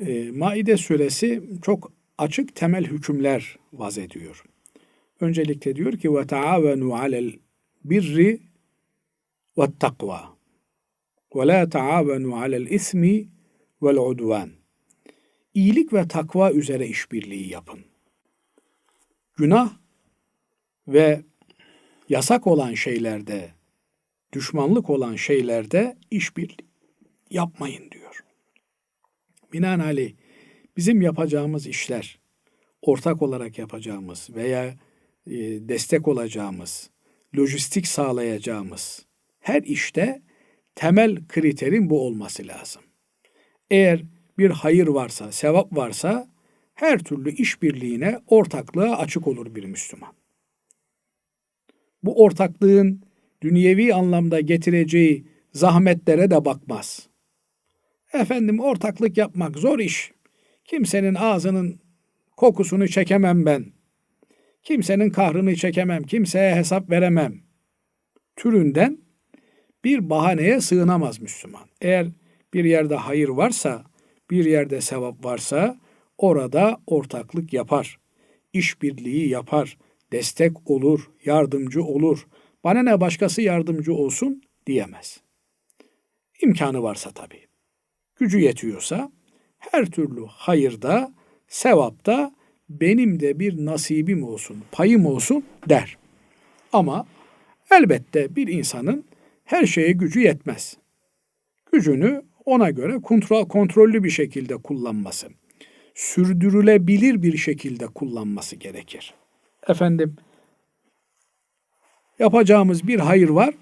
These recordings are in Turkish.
E, Maide suresi çok açık temel hükümler vaz ediyor. Öncelikle diyor ki ve taavenu alel birri ve takva ve la taavenu alel ismi vel udvan. İyilik ve takva üzere işbirliği yapın. Günah ve yasak olan şeylerde, düşmanlık olan şeylerde işbirliği yapmayın diyor. Binaenaleyh bizim yapacağımız işler, ortak olarak yapacağımız veya e, destek olacağımız, lojistik sağlayacağımız her işte temel kriterin bu olması lazım. Eğer bir hayır varsa, sevap varsa her türlü işbirliğine, ortaklığa açık olur bir Müslüman. Bu ortaklığın dünyevi anlamda getireceği zahmetlere de bakmaz. Efendim ortaklık yapmak zor iş. Kimsenin ağzının kokusunu çekemem ben. Kimsenin kahrını çekemem, kimseye hesap veremem. Türünden bir bahaneye sığınamaz Müslüman. Eğer bir yerde hayır varsa, bir yerde sevap varsa orada ortaklık yapar. işbirliği yapar, destek olur, yardımcı olur. Bana ne başkası yardımcı olsun diyemez. İmkanı varsa tabii. Gücü yetiyorsa her türlü hayırda, sevapta benim de bir nasibim olsun, payım olsun der. Ama elbette bir insanın her şeye gücü yetmez. Gücünü ona göre kontrol, kontrollü bir şekilde kullanması, sürdürülebilir bir şekilde kullanması gerekir. Efendim, yapacağımız bir hayır var,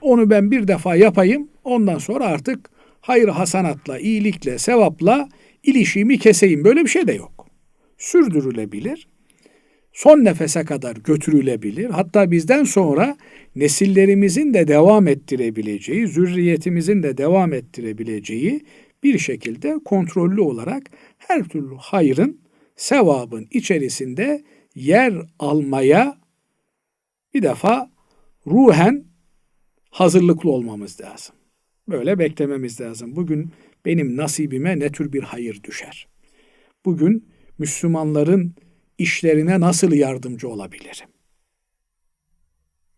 onu ben bir defa yapayım, ondan sonra artık hayır hasanatla, iyilikle, sevapla ilişiğimi keseyim. Böyle bir şey de yok. Sürdürülebilir, son nefese kadar götürülebilir. Hatta bizden sonra nesillerimizin de devam ettirebileceği, zürriyetimizin de devam ettirebileceği bir şekilde kontrollü olarak her türlü hayrın, sevabın içerisinde yer almaya bir defa ruhen hazırlıklı olmamız lazım. Böyle beklememiz lazım. Bugün benim nasibime ne tür bir hayır düşer? Bugün Müslümanların işlerine nasıl yardımcı olabilirim?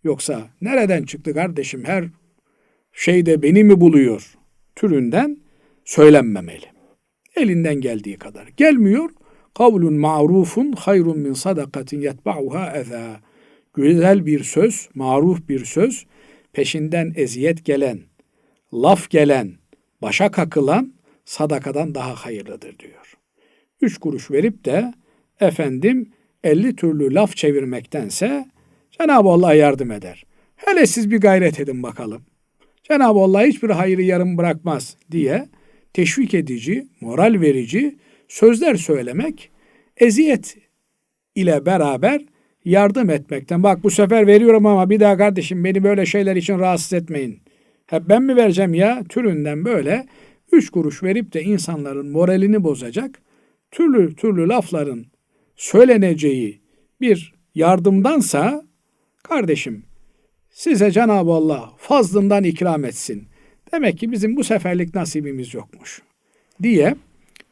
Yoksa nereden çıktı kardeşim her şeyde beni mi buluyor türünden söylenmemeli. Elinden geldiği kadar. Gelmiyor. Kavlun ma'rufun hayrun min sadakatin yetba'uha eza. Güzel bir söz, maruf bir söz, peşinden eziyet gelen, laf gelen, başa kakılan sadakadan daha hayırlıdır diyor. Üç kuruş verip de efendim 50 türlü laf çevirmektense Cenab-ı Allah yardım eder. Hele siz bir gayret edin bakalım. Cenab-ı Allah hiçbir hayrı yarım bırakmaz diye teşvik edici, moral verici sözler söylemek eziyet ile beraber yardım etmekten. Bak bu sefer veriyorum ama bir daha kardeşim beni böyle şeyler için rahatsız etmeyin. Hep ben mi vereceğim ya? Türünden böyle üç kuruş verip de insanların moralini bozacak türlü türlü lafların söyleneceği bir yardımdansa kardeşim size Cenab-ı Allah fazlından ikram etsin. Demek ki bizim bu seferlik nasibimiz yokmuş diye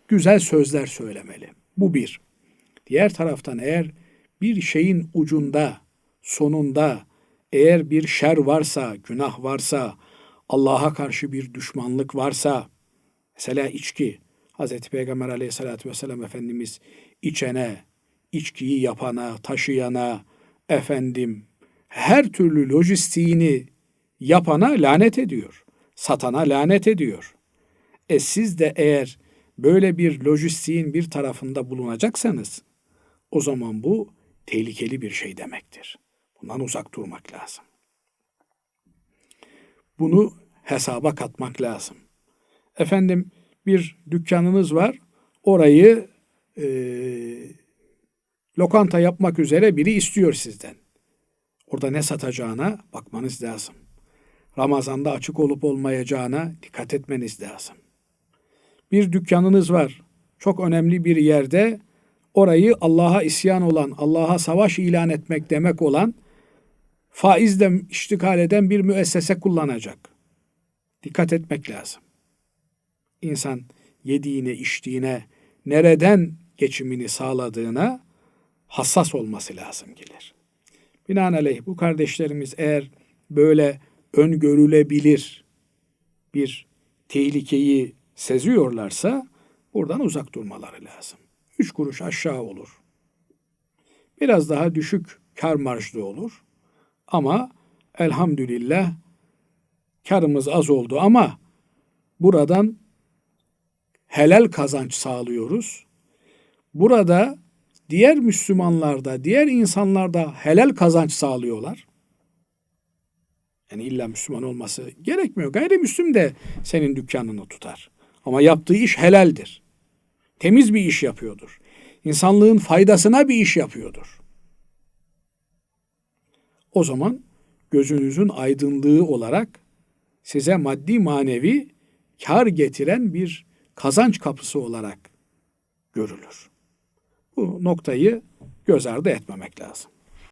güzel sözler söylemeli. Bu bir. Diğer taraftan eğer bir şeyin ucunda, sonunda eğer bir şer varsa, günah varsa, Allah'a karşı bir düşmanlık varsa, mesela içki, Hz. Peygamber aleyhissalatü vesselam Efendimiz içene, içkiyi yapana, taşıyana, efendim her türlü lojistiğini yapana lanet ediyor. Satana lanet ediyor. E siz de eğer böyle bir lojistiğin bir tarafında bulunacaksanız o zaman bu tehlikeli bir şey demektir. Bundan uzak durmak lazım. Bunu hesaba katmak lazım. Efendim bir dükkanınız var. Orayı e, lokanta yapmak üzere biri istiyor sizden. Orada ne satacağına bakmanız lazım. Ramazanda açık olup olmayacağına dikkat etmeniz lazım. Bir dükkanınız var. Çok önemli bir yerde orayı Allah'a isyan olan, Allah'a savaş ilan etmek demek olan faizle iştikal eden bir müessese kullanacak. Dikkat etmek lazım. İnsan yediğine, içtiğine, nereden geçimini sağladığına hassas olması lazım gelir. Binaenaleyh bu kardeşlerimiz eğer böyle öngörülebilir bir tehlikeyi seziyorlarsa buradan uzak durmaları lazım. Üç kuruş aşağı olur. Biraz daha düşük kar marjlı olur. Ama elhamdülillah karımız az oldu ama buradan helal kazanç sağlıyoruz. Burada diğer Müslümanlarda, diğer insanlarda helal kazanç sağlıyorlar. Yani illa Müslüman olması gerekmiyor. Gayrimüslim de senin dükkanını tutar. Ama yaptığı iş helaldir. Temiz bir iş yapıyordur. İnsanlığın faydasına bir iş yapıyordur. O zaman gözünüzün aydınlığı olarak size maddi manevi kar getiren bir kazanç kapısı olarak görülür. Bu noktayı göz ardı etmemek lazım.